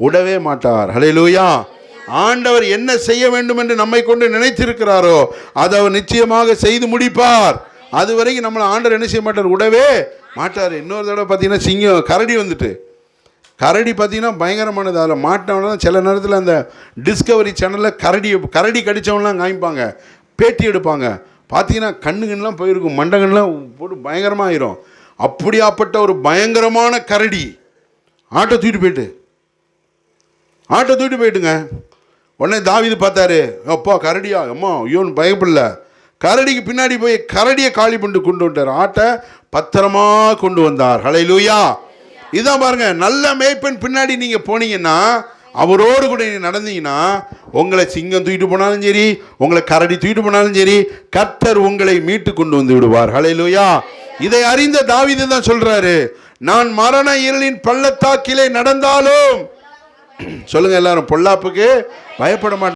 விடவே மாட்டார். ஹலே லூயா ஆண்டவர் என்ன செய்ய வேண்டும் என்று நம்மை கொண்டு நினைத்திருக்கிறாரோ அதை அவர் நிச்சயமாக செய்து முடிப்பார். அது வரைக்கும் நம்மளை ஆண்டவர் என்ன செய்ய மாட்டார்? விடவே மாட்டார். இன்னொரு தடவை பார்த்தீங்கன்னா சிங்கம் கரடி வந்துட்டு. கரடி பார்த்தீங்கன்னா பயங்கரமானது. அதில் மாட்டினவன சில நேரத்தில் அந்த டிஸ்கவரி சேனலில் கரடி கரடி கடித்தவன்லாம் காமிப்பாங்க. பேட்டி எடுப்பாங்க. பார்த்தீங்கன்னா கண்ணுகள்லாம் போயிருக்கும். மண்டகன்லாம் போட்டு பயங்கரமாக ஆயிரும் அப்படியாப்பட்ட ஒரு பயங்கரமான கரடி. ஆட்டோ தூக்கிட்டு போயிட்டு. ஆட்டை தூக்கிட்டு போயிட்டுங்க. உடனே தாவீது பார்த்தாரு அப்பா கரடியா? அம்மா ஐயோன்னு பயப்படல. கரடிக்கு பின்னாடி போய் கரடியை காலி பண்ணிட்டு கொண்டு வந்துட்டார். ஆட்டை பத்திரமா கொண்டு வந்தார். ஹalleluya. இதான் பாருங்க நல்ல மேய்ப்பன் பின்னாடி நீங்கள் போனீங்கன்னா அவரோடு கூட நீங்கள் நடந்தீங்கன்னா உங்களை சிங்கம் தூக்கிட்டு போனாலும் சரி உங்களை கரடி தூக்கிட்டு போனாலும் சரி கர்த்தர் உங்களை மீட்டு கொண்டு வந்து விடுவார். ஹalleluya. இதை அறிந்த தாவிது தான் சொல்றாரு நான் மரண இருளின் பள்ளத்தாக்கிலே நடந்தாலும் சொல்லுங்க எல்லாரும் பொல்லாப்புக்கு பயப்பட மாட்டேன்